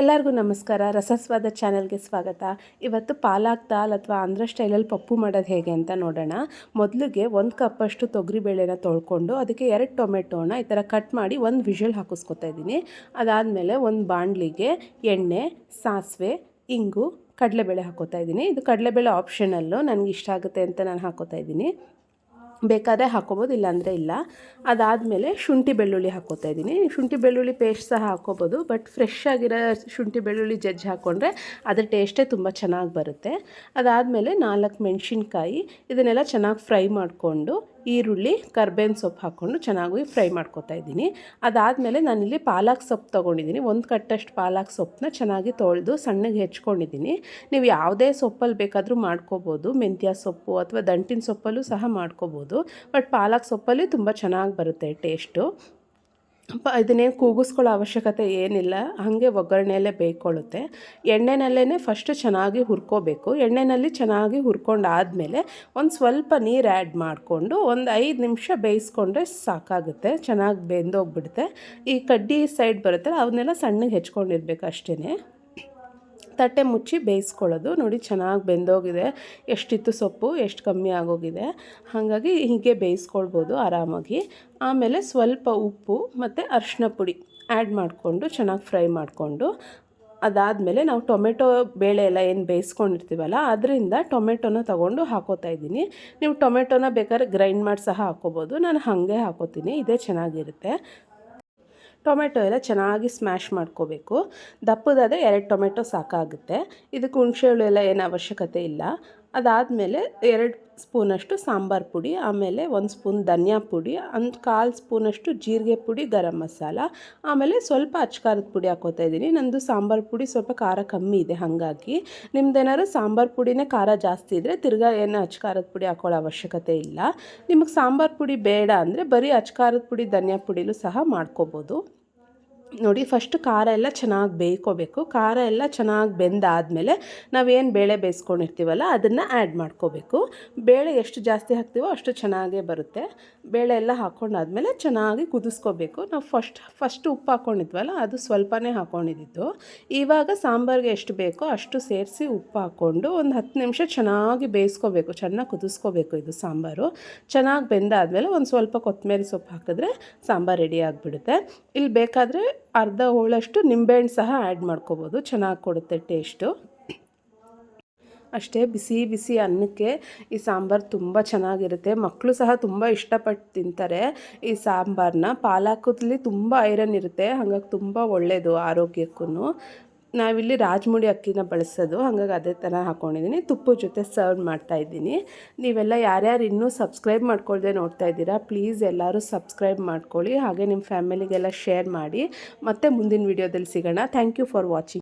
ಎಲ್ಲರಿಗೂ ನಮಸ್ಕಾರ. ರಸಸ್ವಾದ ಚಾನಲ್ಗೆ ಸ್ವಾಗತ. ಇವತ್ತು ಪಾಲಾಕ್ ದಾಲ್ ಅಥವಾ ಆಂಧ್ರ ಸ್ಟೈಲಲ್ಲಿ ಪಪ್ಪು ಮಾಡೋದು ಹೇಗೆ ಅಂತ ನೋಡೋಣ. ಮೊದಲಿಗೆ ಒಂದು ಕಪ್ಪಷ್ಟು ತೊಗರಿಬೇಳೆನ ತೊಳ್ಕೊಂಡು ಅದಕ್ಕೆ ಎರಡು ಟೊಮೆಟೋನ ಈ ಥರ ಕಟ್ ಮಾಡಿ ಒಂದು ವಿಷಲ್ ಹಾಕಿಸ್ಕೊತಾ ಇದ್ದೀನಿ. ಅದಾದಮೇಲೆ ಒಂದು ಬಾಣಲಿಗೆ ಎಣ್ಣೆ, ಸಾಸಿವೆ, ಇಂಗು, ಕಡಲೆಬೇಳೆ ಹಾಕೋತಾ ಇದ್ದೀನಿ. ಇದು ಕಡಲೆಬೇಳೆ ಆಪ್ಷನಲ್ಲು ನನಗೆ ಇಷ್ಟ ಆಗುತ್ತೆ ಅಂತ ನಾನು ಹಾಕೋತಾ ಇದ್ದೀನಿ. ಬೇಕಾದರೆ ಹಾಕೋಬೋದು, ಇಲ್ಲಾಂದರೆ ಇಲ್ಲ. ಅದಾದಮೇಲೆ ಶುಂಠಿ ಬೆಳ್ಳುಳ್ಳಿ ಹಾಕೋತಾ ಇದ್ದೀನಿ. ಶುಂಠಿ ಬೆಳ್ಳುಳ್ಳಿ ಪೇಸ್ಟ್ ಸಹ ಹಾಕೋಬೋದು ಬಟ್ ಫ್ರೆಶ್ ಆಗಿರೋ ಶುಂಠಿ ಬೆಳ್ಳುಳ್ಳಿ ಜಜ್ಜಿ ಹಾಕ್ಕೊಂಡ್ರೆ ಅದರ ಟೇಸ್ಟೇ ತುಂಬ ಚೆನ್ನಾಗಿ ಬರುತ್ತೆ. ಅದಾದಮೇಲೆ ನಾಲ್ಕು ಮೆಣಸಿನ್ಕಾಯಿ, ಇದನ್ನೆಲ್ಲ ಚೆನ್ನಾಗಿ ಫ್ರೈ ಮಾಡಿಕೊಂಡು ಈರುಳ್ಳಿ, ಕರ್ಬೇವಿನ ಸೊಪ್ಪು ಹಾಕ್ಕೊಂಡು ಚೆನ್ನಾಗಿ ಫ್ರೈ ಮಾಡ್ಕೊತಾ ಇದ್ದೀನಿ. ಅದಾದಮೇಲೆ ನಾನಿಲ್ಲಿ ಪಾಲಕ್ ಸೊಪ್ಪು ತೊಗೊಂಡಿದ್ದೀನಿ. ಒಂದು ಕಟ್ಟಷ್ಟು ಪಾಲಕ್ ಸೊಪ್ಪನ್ನ ಚೆನ್ನಾಗಿ ತೊಳೆದು ಸಣ್ಣಗೆ ಹೆಚ್ಕೊಂಡಿದ್ದೀನಿ. ನೀವು ಯಾವುದೇ ಸೊಪ್ಪಲ್ಲಿ ಬೇಕಾದರೂ ಮಾಡ್ಕೋಬೋದು. ಮೆಂತ್ಯ ಸೊಪ್ಪು ಅಥವಾ ದಂಟಿನ ಸೊಪ್ಪಲ್ಲೂ ಸಹ ಮಾಡ್ಕೋಬೋದು. ಬಟ್ ಪಾಲಕ್ ಸೊಪ್ಪಲ್ಲಿ ತುಂಬ ಚೆನ್ನಾಗಿ ಬರುತ್ತೆ ಟೇಸ್ಟು. ಇದನ್ನೇನು ಕೂಗಿಸ್ಕೊಳ್ಳೋ ಅವಶ್ಯಕತೆ ಏನಿಲ್ಲ. ಹಾಗೆ ಒಗ್ಗರಣೆಯಲ್ಲೇ ಬೇಯ್ಕೊಳ್ಳುತ್ತೆ. ಎಣ್ಣೆನಲ್ಲೇ ಫಸ್ಟು ಚೆನ್ನಾಗಿ ಹುರ್ಕೋಬೇಕು. ಎಣ್ಣೆಯಲ್ಲಿ ಚೆನ್ನಾಗಿ ಹುರ್ಕೊಂಡಾದಮೇಲೆ ಒಂದು ಸ್ವಲ್ಪ ನೀರು ಆ್ಯಡ್ ಮಾಡಿಕೊಂಡು ಒಂದು ಐದು ನಿಮಿಷ ಬೇಯಿಸ್ಕೊಂಡ್ರೆ ಸಾಕಾಗುತ್ತೆ. ಚೆನ್ನಾಗಿ ಬೆಂದೋಗ್ಬಿಡುತ್ತೆ. ಈ ಕಡ್ಡಿ ಸೈಡ್ ಬರುತ್ತೆ ಅವನ್ನೆಲ್ಲ ಸಣ್ಣಗೆ ಹೆಚ್ಕೊಂಡಿರ್ಬೇಕು ಅಷ್ಟೇ ತಟ್ಟೆ ಮುಚ್ಚಿ ಬೇಯಿಸ್ಕೊಳ್ಳೋದು. ನೋಡಿ ಚೆನ್ನಾಗಿ ಬೆಂದೋಗಿದೆ. ಎಷ್ಟಿತ್ತು ಸೊಪ್ಪು? ಎಷ್ಟು ಕಮ್ಮಿ ಆಗೋಗಿದೆ? ಹಾಗಾಗಿ ಹೀಗೆ ಬೇಯಿಸ್ಕೊಳ್ಬೋದು ಆರಾಮಾಗಿ. ಆಮೇಲೆ ಸ್ವಲ್ಪ ಉಪ್ಪು ಮತ್ತು ಅರಿಶಿನ ಪುಡಿ ಆ್ಯಡ್ ಮಾಡಿಕೊಂಡು ಚೆನ್ನಾಗಿ ಫ್ರೈ ಮಾಡಿಕೊಂಡು ಅದಾದಮೇಲೆ ನಾವು ಟೊಮೆಟೊ ಬೇಳೆ ಎಲ್ಲ ಏನು ಬೇಯಿಸ್ಕೊಂಡಿರ್ತೀವಲ್ಲ, ಅದರಿಂದ ಟೊಮೆಟೊನ ತೊಗೊಂಡು ಹಾಕೋತಾ ಇದ್ದೀನಿ. ನೀವು ಟೊಮೆಟೊನ ಬೇಕಾದ್ರೆ ಗ್ರೈಂಡ್ ಮಾಡಿ ಸಹ ಹಾಕೋಬೋದು. ನಾನು ಹಾಗೆ ಹಾಕೋತೀನಿ. ಇದೇ ಚೆನ್ನಾಗಿರುತ್ತೆ. ಟೊಮೆಟೊ ಎಲ್ಲ ಚೆನ್ನಾಗಿ ಸ್ಮ್ಯಾಶ್ ಮಾಡ್ಕೋಬೇಕು. ದಪ್ಪದಾದರೆ ಎರಡು ಟೊಮೆಟೊ ಸಾಕಾಗುತ್ತೆ. ಇದಕ್ಕೆ ಹುಣಸೆಹುಳು ಎಲ್ಲ ಏನು ಅವಶ್ಯಕತೆ ಇಲ್ಲ. ಅದಾದಮೇಲೆ ಎರಡು ಸ್ಪೂನಷ್ಟು ಸಾಂಬಾರು ಪುಡಿ, ಆಮೇಲೆ ಒಂದು ಸ್ಪೂನ್ ಧನಿಯಾ ಪುಡಿ ಒಂದು ಕಾಲು ಸ್ಪೂನಷ್ಟು ಜೀರಿಗೆ ಪುಡಿ, ಗರಂ ಮಸಾಲ, ಆಮೇಲೆ ಸ್ವಲ್ಪ ಅಚ್ಕಾರದ ಪುಡಿ ಹಾಕೋತಾ ಇದ್ದೀನಿ. ನಂದು ಸಾಂಬಾರು ಪುಡಿ ಸ್ವಲ್ಪ ಖಾರ ಕಮ್ಮಿ ಇದೆ ಹಾಗಾಗಿ. ನಿಮ್ದೇನಾದ್ರು ಸಾಂಬಾರು ಪುಡಿನೇ ಖಾರ ಜಾಸ್ತಿ ಇದ್ದರೆ ತಿರ್ಗಾ ಏನು ಅಚ್ಕಾರದ ಪುಡಿ ಹಾಕೊಳ್ಳೋ ಅವಶ್ಯಕತೆ ಇಲ್ಲ. ನಿಮಗೆ ಸಾಂಬಾರು ಪುಡಿ ಬೇಡ ಅಂದರೆ ಬರೀ ಅಚ್ಕಾರದ ಪುಡಿ, ಧನಿಯಾ ಪುಡಿಲೂ ಸಹ ಮಾಡ್ಕೋಬೋದು. ನೋಡಿ ಫಸ್ಟ್ ಖಾರ ಎಲ್ಲ ಚೆನ್ನಾಗಿ ಬೇಯ್ಕೋಬೇಕು. ಖಾರ ಎಲ್ಲ ಚೆನ್ನಾಗಿ ಬೆಂದಾದಮೇಲೆ ನಾವೇನು ಬೇಳೆ ಬೇಯಿಸ್ಕೊಂಡಿರ್ತೀವಲ್ಲ, ಅದನ್ನು ಆ್ಯಡ್ ಮಾಡ್ಕೋಬೇಕು. ಬೇಳೆ ಎಷ್ಟು ಜಾಸ್ತಿ ಹಾಕ್ತೀವೋ ಅಷ್ಟು ಚೆನ್ನಾಗೇ ಬರುತ್ತೆ. ಬೇಳೆ ಎಲ್ಲ ಹಾಕ್ಕೊಂಡಾದ್ಮೇಲೆ ಚೆನ್ನಾಗಿ ಕುದಿಸ್ಕೋಬೇಕು. ನಾವು ಫಸ್ಟ್ ಫಸ್ಟ್ ಉಪ್ಪು ಹಾಕ್ಕೊಂಡಿದ್ವಲ್ಲ ಅದು ಸ್ವಲ್ಪನೇ ಹಾಕ್ಕೊಂಡಿದ್ದು ಇವಾಗ ಸಾಂಬಾರಿಗೆ ಎಷ್ಟು ಬೇಕೋ ಅಷ್ಟು ಸೇರಿಸಿ ಉಪ್ಪು ಹಾಕ್ಕೊಂಡು ಒಂದು ಹತ್ತು ನಿಮಿಷ ಚೆನ್ನಾಗಿ ಬೇಯಿಸ್ಕೋಬೇಕು. ಚೆನ್ನಾಗಿ ಕುದಿಸ್ಕೋಬೇಕು ಇದು ಸಾಂಬಾರು. ಚೆನ್ನಾಗಿ ಬೆಂದಾದಮೇಲೆ ಒಂದು ಸ್ವಲ್ಪ ಕೊತ್ತಂಬರಿ ಸೊಪ್ಪು ಹಾಕಿದ್ರೆ ಸಾಂಬಾರು ರೆಡಿ ಆಗಿಬಿಡುತ್ತೆ. ಇಲ್ಲಿ ಬೇಕಾದರೆ ಅರ್ಧ ಹೋಳಷ್ಟು ನಿಂಬೆಹಣ್ಣು ಸಹ ಆ್ಯಡ್ ಮಾಡ್ಕೋಬೋದು. ಚೆನ್ನಾಗಿ ಕೊಡುತ್ತೆ ಟೇಸ್ಟು ಅಷ್ಟೇ ಬಿಸಿ ಬಿಸಿ ಅನ್ನಕ್ಕೆ ಈ ಸಾಂಬಾರು ತುಂಬ ಚೆನ್ನಾಗಿರುತ್ತೆ. ಮಕ್ಕಳು ಸಹ ತುಂಬ ಇಷ್ಟಪಟ್ಟು ತಿಂತಾರೆ ಈ ಸಾಂಬಾರನ್ನ ಪಾಲಾಕದಲ್ಲಿ ತುಂಬ ಐರನ್ ಇರುತ್ತೆ. ಹಾಗಾಗಿ ತುಂಬ ಒಳ್ಳೆಯದು ಆರೋಗ್ಯಕ್ಕೂ ನಾವಿಲ್ಲಿ ರಾಜಮುಡಿ ಅಕ್ಕಿನ ಬಳಸೋದು, ಹಾಗಾಗಿ ಅದೇ ಥರ ಹಾಕ್ಕೊಂಡಿದ್ದೀನಿ ತುಪ್ಪದ ಜೊತೆ ಸರ್ವ್ ಮಾಡ್ತಾಯಿದ್ದೀನಿ ನೀವೆಲ್ಲ ಯಾರ್ಯಾರು ಇನ್ನೂ ಸಬ್ಸ್ಕ್ರೈಬ್ ಮಾಡ್ಕೊಳ್ದೆ ನೋಡ್ತಾ ಇದ್ದೀರಾ, ಪ್ಲೀಸ್ ಎಲ್ಲರೂ ಸಬ್ಸ್ಕ್ರೈಬ್ ಮಾಡ್ಕೊಳ್ಳಿ. ಹಾಗೆ ನಿಮ್ಮ ಫ್ಯಾಮಿಲಿಗೆಲ್ಲ ಶೇರ್ ಮಾಡಿ. ಮತ್ತೆ ಮುಂದಿನ ವೀಡಿಯೋದಲ್ಲಿ ಸಿಗೋಣ. Thank you for watching.